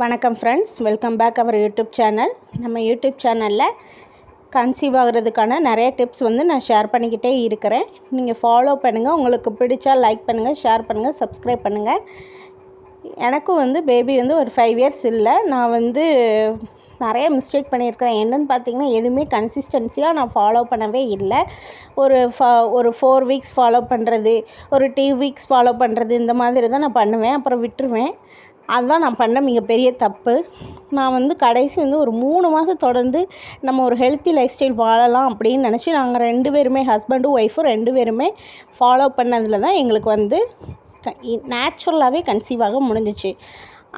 வணக்கம் friends welcome back our YouTube channel நம்ம YouTube சேனலில் கன்சீவ் ஆகிறதுக்கான நிறைய டிப்ஸ் வந்து நான் ஷேர் பண்ணிக்கிட்டே இருக்கிறேன். நீங்கள் ஃபாலோ பண்ணுங்கள் உங்களுக்கு பிடிச்சா லைக் பண்ணுங்கள் ஷேர் பண்ணுங்கள் சப்ஸ்கிரைப் பண்ணுங்கள் எனக்கும் வந்து பேபி வந்து ஒரு ஃபைவ் இயர்ஸ் இல்லை. நான் வந்து நிறைய மிஸ்டேக் பண்ணியிருக்கிறேன் என்னென்னு பார்த்தீங்கன்னா எதுவுமே கன்சிஸ்டன்சியாக நான் ஃபாலோ பண்ணவே இல்லை. ஒரு ஃபா ஒரு ஃபோர் வீக்ஸ் ஃபாலோ பண்ணுறது ஒரு டூ வீக்ஸ் ஃபாலோ பண்ணுறது இந்த மாதிரி தான் நான் பண்ணுவேன். அப்புறம் விட்டுருவேன். அதுதான் நான் பண்ண மிகப்பெரிய தப்பு. நான் வந்து கடைசி வந்து ஒரு மூணு மாதம் தொடர்ந்து நம்ம ஒரு ஹெல்த்தி லைஃப் ஸ்டைல் வாழலாம் அப்படின்னு நினச்சி நாங்கள் ரெண்டு பேருமே ஹஸ்பண்டும் ஒய்ஃபும் ரெண்டு பேருமே ஃபாலோ பண்ணதில் தான் எங்களுக்கு வந்து நேச்சுரலாகவே கன்சீவ் ஆக முடிஞ்சிச்சு.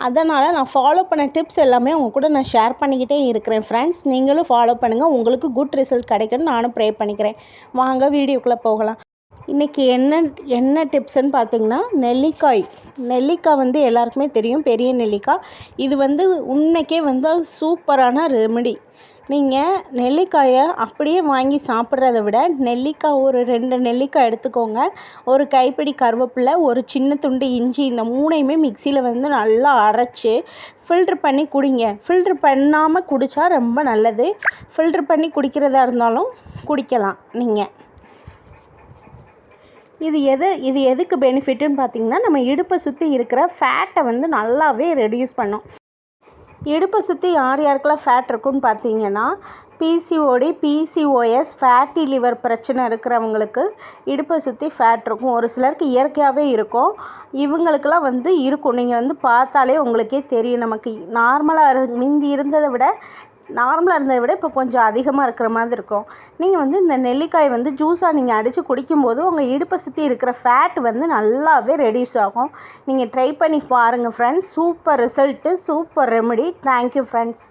அதனால் நான் ஃபாலோ பண்ண டிப்ஸ் எல்லாமே உங்கள் கூட நான் ஷேர் பண்ணிக்கிட்டே இருக்கிறேன் ஃப்ரெண்ட்ஸ் நீங்களும் ஃபாலோ பண்ணுங்கள் உங்களுக்கு குட் ரிசல்ட் கிடைக்குன்னு நானும் ப்ரே பண்ணிக்கிறேன். வாங்க வீடியோக்குள்ளே போகலாம். இன்றைக்கி என்ன என்ன டிப்ஸ்ன்னு பார்த்தீங்கன்னா நெல்லிக்காய். நெல்லிக்காய் வந்து எல்லாருக்குமே தெரியும் பெரிய நெல்லிக்காய். இது வந்து உண்மைக்கே வந்து சூப்பரான ரெமெடி நீங்கள் நெல்லிக்காயை அப்படியே வாங்கி சாப்பிட்றத விட நெல்லிக்காய் ஒரு ரெண்டு நெல்லிக்காய் எடுத்துக்கோங்க. ஒரு கைப்பிடி கருவேப்பிலை ஒரு சின்ன துண்டு இஞ்சி இந்த மூணையுமே மிக்சியில் வந்து நல்லா அரைச்சி ஃபில்ட்ரு பண்ணி குடிங்க. ஃபில்ட்ரு பண்ணாமல் குடித்தா ரொம்ப நல்லது. ஃபில்ட்ரு பண்ணி குடிக்கிறதா இருந்தாலும் குடிக்கலாம் நீங்கள் இது எது இது எதுக்கு பெனிஃபிட்டுன்னு பார்த்தீங்கன்னா நம்ம இடுப்பை சுற்றி இருக்கிற ஃபேட்டை வந்து நல்லாவே ரெடியூஸ் பண்ணும். இடுப்பை சுற்றி யார் யாருக்கெல்லாம் ஃபேட் இருக்குன்னு பார்த்தீங்கன்னா பிசிஓடி பிசிஓஎஸ் ஃபேட்டி லிவர் பிரச்சனை இருக்கிறவங்களுக்கு இடுப்பை சுற்றி ஃபேட் இருக்கும். ஒரு சிலருக்கு இயற்கையாகவே இருக்கும். இவங்களுக்கெல்லாம் வந்து இருக்கும். நீங்கள் வந்து பார்த்தாலே உங்களுக்கே தெரியும். நமக்கு நார்மலாக முந்தி இருந்ததை விட நார்மலாக இருந்ததை விட இப்போ கொஞ்சம் அதிகமாக இருக்கிற மாதிரி இருக்கும். நீங்கள் வந்து இந்த நெல்லிக்காய் வந்து ஜூஸாக நீங்கள் அடித்து குடிக்கும்போது உங்கள் இடுப்பை சுற்றி இருக்கிற ஃபேட் வந்து நல்லாவே ரெடியூஸ் ஆகும். நீங்கள் ட்ரை பண்ணி பாருங்கள் friends super result super remedy thank you friends